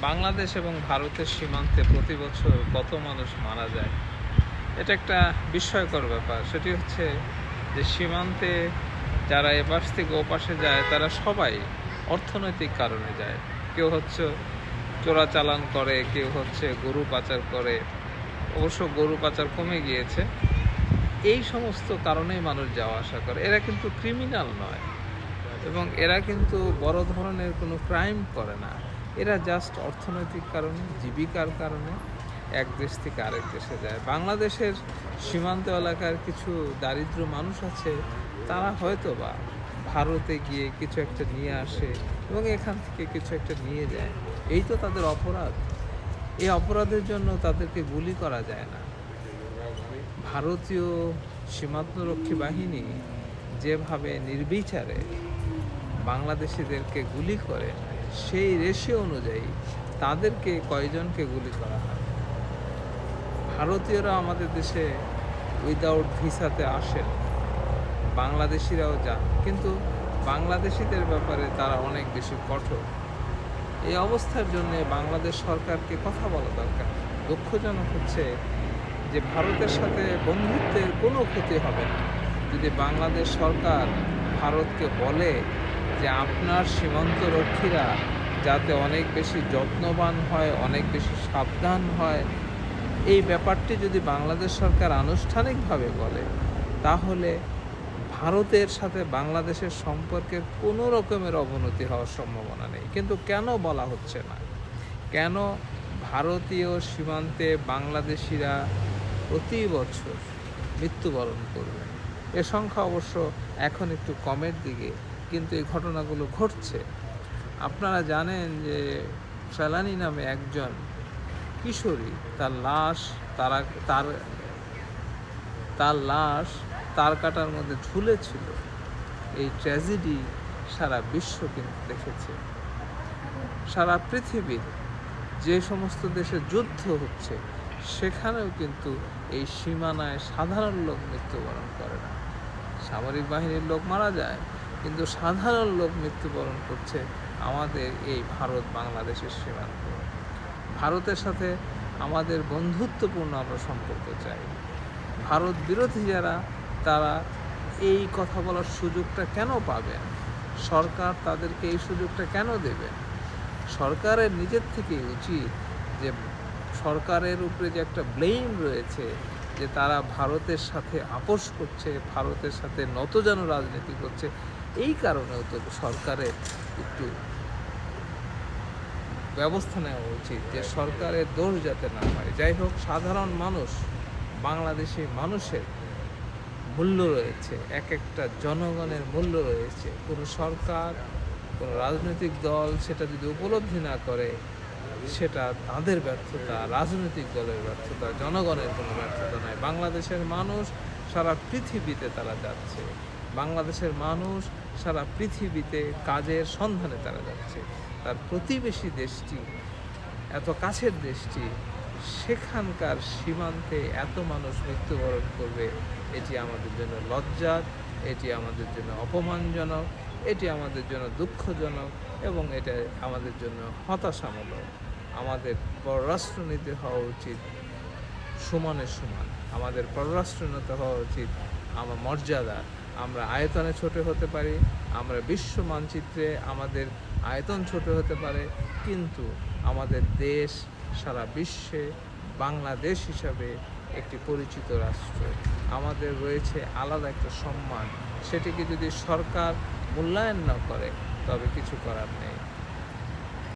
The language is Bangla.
বাংলাদেশ এবং ভারতের সীমান্তে প্রতি বছর কত মানুষ মারা যায়? এটা একটা বিস্ময়কর ব্যাপার। সেটি হচ্ছে যে সীমান্তে যারা এপাশ থেকে ওপাশে যায়, তারা সবাই অর্থনৈতিক কারণে যায়। কেউ হচ্ছে চোরাচালান করে, কেউ হচ্ছে গরু পাচার করে। অবশ্য গরু পাচার কমে গিয়েছে। এই সমস্ত কারণেই মানুষ যাওয়া আসা করে। এরা কিন্তু ক্রিমিনাল নয় এবং এরা কিন্তু বড় ধরনের কোনো ক্রাইম করে না। এরা জাস্ট অর্থনৈতিক কারণে, জীবিকার কারণে এক দেশ থেকে আরেক দেশে যায়। বাংলাদেশের সীমান্ত এলাকার কিছু দারিদ্র মানুষ আছে, তারা হয়তো বা ভারতে গিয়ে কিছু একটা নিয়ে আসে এবং এখান থেকে কিছু একটা নিয়ে যায়। এই তো তাদের অপরাধ। এই অপরাধের জন্য তাদেরকে গুলি করা যায় না। ভারতীয় সীমান্তরক্ষী বাহিনী যেভাবে নির্বিচারে বাংলাদেশিদেরকে গুলি করে সেই রেশিও অনুযায়ী তাদেরকে কয়জনকে গুলি করা হয়? ভারতীয়রা আমাদের দেশে উইদাউট ভিসাতে আসেন। বাংলাদেশিরাও যান। কিন্তু বাংলাদেশিদের ব্যাপারে তারা অনেক বেশি কঠোর। এই অবস্থার জন্য বাংলাদেশ সরকারকে কথা বলা দরকার। দুঃখজনক হচ্ছে যে ভারতের সাথে বন্ধুত্বের কোনো ক্ষতি হবে না। যদি বাংলাদেশ সরকার ভারতকে বলে যে আপনার সীমান্তরক্ষীরা যাতে অনেক বেশি যত্নবান হয়, অনেক বেশি সাবধান হয়, এই ব্যাপারটি যদি বাংলাদেশ সরকার আনুষ্ঠানিকভাবে বলে, তাহলে ভারতের সাথে বাংলাদেশের সম্পর্কের কোনো রকমের অবনতি হওয়ার সম্ভাবনা নেই। কিন্তু কেন বলা হচ্ছে না? কেন ভারতীয় সীমান্তে বাংলাদেশিরা প্রতি বছর মৃত্যুবরণ করবে? এ সংখ্যা অবশ্য এখন একটু কমের দিকে কিন্তু এই ঘটনাগুলো ঘটছে। আপনারা জানেন যে ফেলানি নামে একজন কিশোরী, তার লাশ, তারা তার তার লাশ তার কাটার মধ্যে ঝুলেছিল। এই ট্র্যাজেডি সারা বিশ্ব কিন্তু দেখেছে। সারা পৃথিবীর যে সমস্ত দেশে যুদ্ধ হচ্ছে, সেখানেও কিন্তু এই সীমানায় সাধারণ লোক মৃত্যুবরণ করে না। সামরিক বাহিনীর লোক মারা যায় কিন্তু সাধারণ লোক মৃত্যুবরণ করছে আমাদের এই ভারত বাংলাদেশের সীমান্ত। ভারতের সাথে আমাদের বন্ধুত্বপূর্ণ আমরা সম্পর্ক চাই। ভারত বিরোধী যারা, তারা এই কথা বলার সুযোগটা কেন পাবেন? সরকার তাদেরকে এই সুযোগটা কেন দেবেন? সরকারের নিজের থেকেই উচিত যে সরকারের উপরে যে একটা ব্লেম রয়েছে, যে তারা ভারতের সাথে আপোষ করছে, ভারতের সাথে নতজানো রাজনীতি করছে এই কারণেও তো সরকারের একটু ব্যবস্থা নেওয়া উচিত যে সরকারের দোষ যাতে না হয়। যাই হোক, সাধারণ মানুষ, বাংলাদেশি মানুষের মূল্য রয়েছে এক একটা জনগণের মূল্য রয়েছে। কোনো সরকার, কোনো রাজনৈতিক দল সেটা যদি উপলব্ধি না করে, সেটা তাদের ব্যর্থতা, রাজনৈতিক দলের ব্যর্থতা, জনগণের কোনো ব্যর্থতা নয়। বাংলাদেশের মানুষ সারা পৃথিবীতে তারা যাচ্ছে। বাংলাদেশের মানুষ সারা পৃথিবীতে কাজের সন্ধানে তারা যাচ্ছে। তার প্রতিবেশী দেশটি, এত কাছের দেশটি, সেখানকার সীমান্তে এত মানুষ মৃত্যুবরণ করবে, এটি আমাদের জন্য লজ্জার, এটি আমাদের জন্য অপমানজনক, এটি আমাদের জন্য দুঃখজনক এবং এটা আমাদের জন্য হতাশামূলক। আমাদের পররাষ্ট্রনীতি হওয়া উচিত সমানে সমান। আমাদের পররাষ্ট্রনীতি হওয়া উচিত, আমার মর্যাদা আমরা আয়তনে ছোট হতে পারি, আমরা বিশ্ব মানচিত্রে আমাদের আয়তন ছোট হতে পারে, কিন্তু আমাদের দেশ সারা বিশ্বে বাংলাদেশ হিসাবে একটি পরিচিত রাষ্ট্র। আমাদের রয়েছে আলাদা একটা সম্মান। সেটিকে যদি সরকার মূল্যায়ন না করে, তবে কিছু করার নেই।